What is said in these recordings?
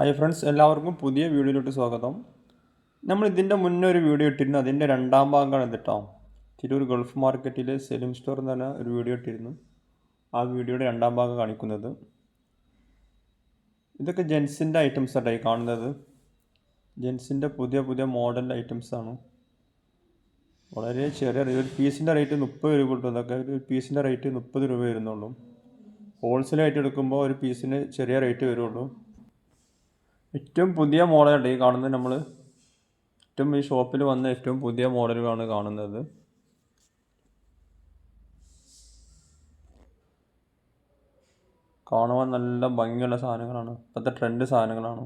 Hi friends എല്ലാവർക്കും പുതിയ വീഡിയോയിലോട്ട് സ്വാഗതം. നമ്മൾ ഇതിന്റെ മുന്നേ ഒരു വീഡിയോ ഇട്ടിരുന്നു. അതിന്റെ രണ്ടാം ഭാഗമാണ് ഇത് കേട്ടോ തിരൂർ ഗൾഫ് മാർക്കറ്റിലെ സെലിം സ്റ്റോർ എന്ന് പറഞ്ഞ ഒരു വീഡിയോ ഇട്ടിരുന്നു. ആ വീഡിയോയുടെ രണ്ടാം ഭാഗം കാണിക്കുന്നത്. ഇതൊക്കെ ജെൻസിന്റെ ഐറ്റംസ് ആട്ടോ ഈ കാണുന്നത്. ജെൻസിന്റെ പുതിയ പുതിയ മോഡൽ ഐറ്റംസ് ആണ്. വളരെ ചെറിയ ഒരു പീസിന്റെ റേറ്റ് മുപ്പത് രൂപ കിട്ടും. ഇതൊക്കെ ഒരു പീസിന്റെ റേറ്റ് മുപ്പത് രൂപ വരുന്നുള്ളൂ. ഹോൾസെയിലായിട്ട് എടുക്കുമ്പോൾ ഒരു പീസിന് ചെറിയ റേറ്റ് വരുള്ളൂ. ഏറ്റവും പുതിയ മോഡലാണ് ഈ കാണുന്നത് നമ്മൾ ഏറ്റവും ഈ ഷോപ്പിൽ വന്ന ഏറ്റവും പുതിയ മോഡലുകളാണ് കാണുന്നത്. കാണുവാൻ നല്ല ഭംഗിയുള്ള സാധനങ്ങളാണ്. ഇപ്പോഴത്തെ ട്രെൻഡ് സാധനങ്ങളാണ്.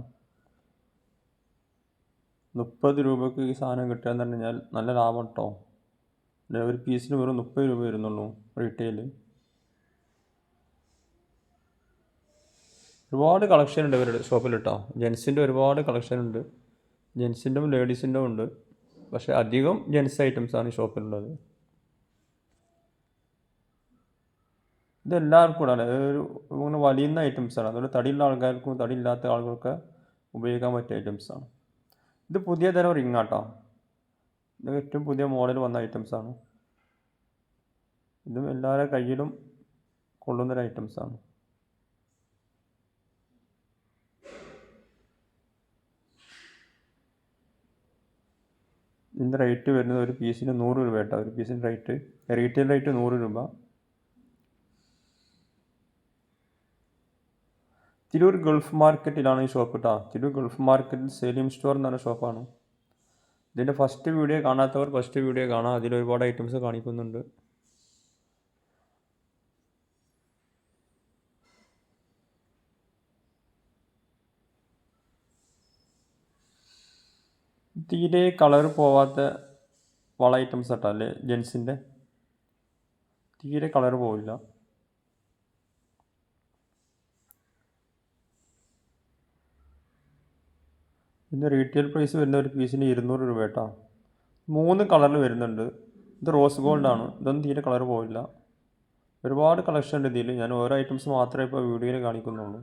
മുപ്പത് രൂപയ്ക്ക് ഈ സാധനം കിട്ടുക എന്ന് പറഞ്ഞു കഴിഞ്ഞാൽ നല്ല ലാഭം കേട്ടോ ഒരു പീസിന് വെറും മുപ്പത് രൂപ വരുന്നുള്ളൂ റീറ്റെയിൽ ഒരുപാട് കളക്ഷൻ ഉണ്ട് ഇവരുടെ ഷോപ്പിൽ കേട്ടോ ജെൻസിന്റെ ഒരുപാട് കളക്ഷൻ ഉണ്ട് ജെൻസിന്റെ ലേഡീസിന്റെ ഉണ്ട്. പക്ഷേ അധികം ജെൻസ് ഐറ്റംസാണ് ഈ ഷോപ്പിലുള്ളത്. ഇതെല്ലാവർക്കും കൂടെ ആണ് ഒരു ഇങ്ങനെ വലിയുന്ന ഐറ്റംസ് ആണ് അതുകൊണ്ട് തടിയുള്ള ആൾക്കാർക്കും തടിയില്ലാത്ത ആളുകൾക്ക് ഉപയോഗിക്കാൻ പറ്റിയ ഐറ്റംസ് ആണ് ഇത് പുതിയ തരം റിങ് ആട്ടോ ഇത് ഏറ്റവും പുതിയ മോഡൽ വന്ന ഐറ്റംസ് ആണ് ഇതും എല്ലാവരുടെ കയ്യിലും കൊള്ളുന്നൊരു ഐറ്റംസ് ഇതിന്റെ റേറ്റ് വരുന്നത് ഒരു പീസിന് നൂറ് രൂപ കേട്ടോ ഒരു പീസിന്റെ റേറ്റ് റീറ്റെയിൽ റേറ്റ് നൂറ് രൂപ. തിരൂർ ഗൾഫ് മാർക്കറ്റിലാണ് ഈ ഷോപ്പ് കേട്ടോ തിരൂർ ഗൾഫ് മാർക്കറ്റിൽ സെലിം സ്റ്റോർ എന്ന് പറഞ്ഞ ഷോപ്പാണ്. ഇതിന്റെ ഫസ്റ്റ് വീഡിയോ കാണാത്തവർ ഫസ്റ്റ് വീഡിയോ കാണാം. അതിൽ ഒരുപാട് ഐറ്റംസ് കാണിക്കുന്നുണ്ട്. തീരെ കളർ പോവാത്ത വള ഐറ്റംസ് ആട്ടോ അല്ലേ ജെൻസിന്റെ? തീരെ കളർ പോവില്ല. ഇതിന്റെ റീറ്റെയിൽ പ്രൈസ് വരുന്ന ഒരു പീസിന് ഇരുന്നൂറ് രൂപ കേട്ടോ. മൂന്ന് കളറിൽ വരുന്നുണ്ട്. ഇത് റോസ് ഗോൾഡാണ് ഇതൊന്നും തീരെ കളർ പോവില്ല. ഒരുപാട് കളക്ഷൻ ഉണ്ട് ഇതിൽ ഞാൻ ഓരോ ഐറ്റംസ് മാത്രമേ ഇപ്പോൾ വീഡിയോയിൽ കാണിക്കുന്നുള്ളൂ.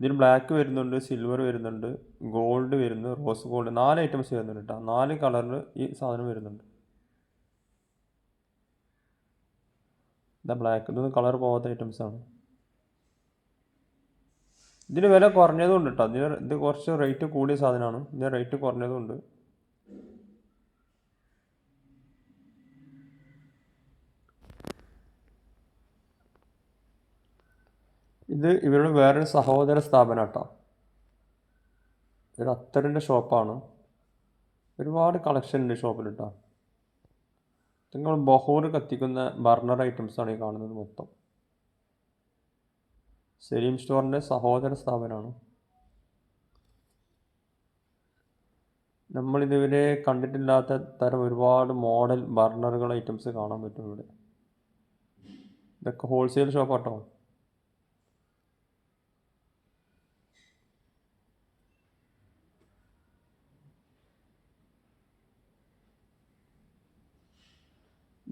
ഇതിൽ ബ്ലാക്ക് വരുന്നുണ്ട് സിൽവർ വരുന്നുണ്ട് ഗോൾഡ് വരുന്നു റോസ് ഗോൾഡ് നാല് ഐറ്റംസ് വരുന്നുണ്ട് കേട്ടോ നാല് കളറിൽ ഈ സാധനം വരുന്നുണ്ട്. ഇതാ ബ്ലാക്ക് ഇതൊന്നും കളർ പോകാത്ത ഐറ്റംസ് ആണ്. ഇതിന് വില കുറഞ്ഞതും ഉണ്ട് കേട്ടോ ഇതിന് ഇത് കുറച്ച് റേറ്റ് കൂടിയ സാധനമാണ്. ഇതിന് റേറ്റ് കുറഞ്ഞതും ഉണ്ട്. ഇത് ഇവരുടെ വേറൊരു സഹോദര സ്ഥാപനം കേട്ടോ. ഒരു അത്തറിന്റെ ഷോപ്പാണ്. ഒരുപാട് കളക്ഷൻ ഉണ്ട് ഷോപ്പിൽ കേട്ടോ. നിങ്ങൾ ബഹൂർ കത്തിക്കുന്ന ബർണർ ഐറ്റംസ് ആണ് ഈ കാണുന്നത് മൊത്തം. സലീം സ്റ്റോറിന്റെ സഹോദര സ്ഥാപനമാണ്. നമ്മളിതുവരെ കണ്ടിട്ടില്ലാത്ത തരം ഒരുപാട് മോഡൽ ബർണറുകൾ ഐറ്റംസ് കാണാൻ പറ്റും ഇവിടെ. ഇതൊക്കെ ഹോൾസെയിൽ ഷോപ്പാട്ടോ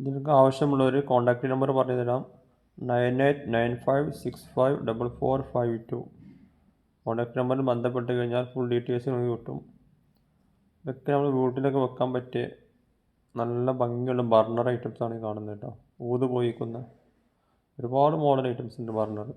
ഇതിനൊക്കെ ആവശ്യമുള്ളവർ കോൺടാക്റ്റ് നമ്പർ പറഞ്ഞു തരാം nine eight nine five six five double four five two contact നമ്പറിൽ ബന്ധപ്പെട്ട് കഴിഞ്ഞാൽ ഫുൾ ഡീറ്റെയിൽസ് നമുക്ക് കിട്ടും. ഇതൊക്കെ നമ്മൾ വീട്ടിലൊക്കെ വെക്കാൻ പറ്റിയ നല്ല ഭംഗിയുള്ള ബർണർ ഐറ്റംസ് ആണ് ഈ കാണുന്നത് കേട്ടോ. ഊത് പോയിക്കുന്ന ഒരുപാട് മോഡൽ ഐറ്റംസ് ഉണ്ട് ബർണർ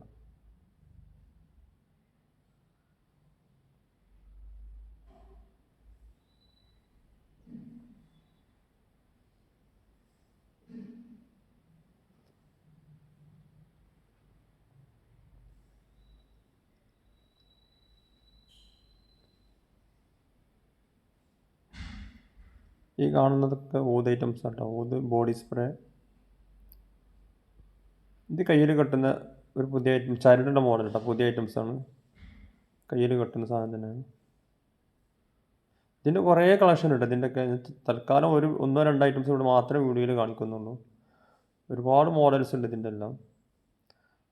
ഈ കാണുന്നതൊക്കെ ഊത് ഐറ്റംസ് കേട്ടോ ഊത് ബോഡി സ്പ്രേ ഇത് കയ്യിൽ കെട്ടുന്ന ഒരു പുതിയ ഐറ്റം ചരടിന്റെ മോഡൽ കേട്ടോ പുതിയ ഐറ്റംസ് ആണ്. കയ്യിൽ കെട്ടുന്ന സാധനം തന്നെയാണ്. ഇതിന്റെ കുറേ കളക്ഷൻ ഉണ്ട്. ഇതിന്റെയൊക്കെ തൽക്കാലം ഒരു ഒന്നോ രണ്ടോ ഐറ്റംസ് ഇവിടെ മാത്രമേ വീഡിയോയിൽ കാണിക്കുന്നുള്ളൂ. ഒരുപാട് മോഡൽസ് ഉണ്ട് ഇതിന്റെ എല്ലാം.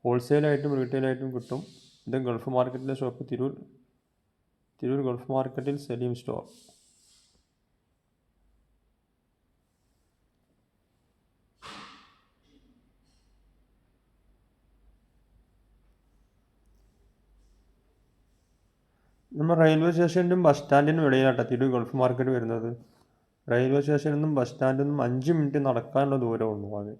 ഹോൾസെയിലായിട്ടും റീറ്റെയിലായിട്ടും കിട്ടും. ഇത് ഗൾഫ് മാർക്കറ്റിലെ ഷോപ്പ് തിരൂർ തിരൂർ ഗൾഫ് മാർക്കറ്റിൽ സലീം സ്റ്റോർ നമ്മൾ റെയിൽവേ സ്റ്റേഷനിലും ബസ് സ്റ്റാൻഡിനും ഇടയിലാട്ടോ തിരൂർ ഗൾഫ് മാർക്കറ്റ് വരുന്നത്. റെയിൽവേ സ്റ്റേഷനിൽ നിന്നും ബസ് സ്റ്റാൻഡിൽ നിന്നും അഞ്ച് മിനിറ്റ് നടക്കാനുള്ള ദൂരമേ ഉള്ളൂ ആകെ.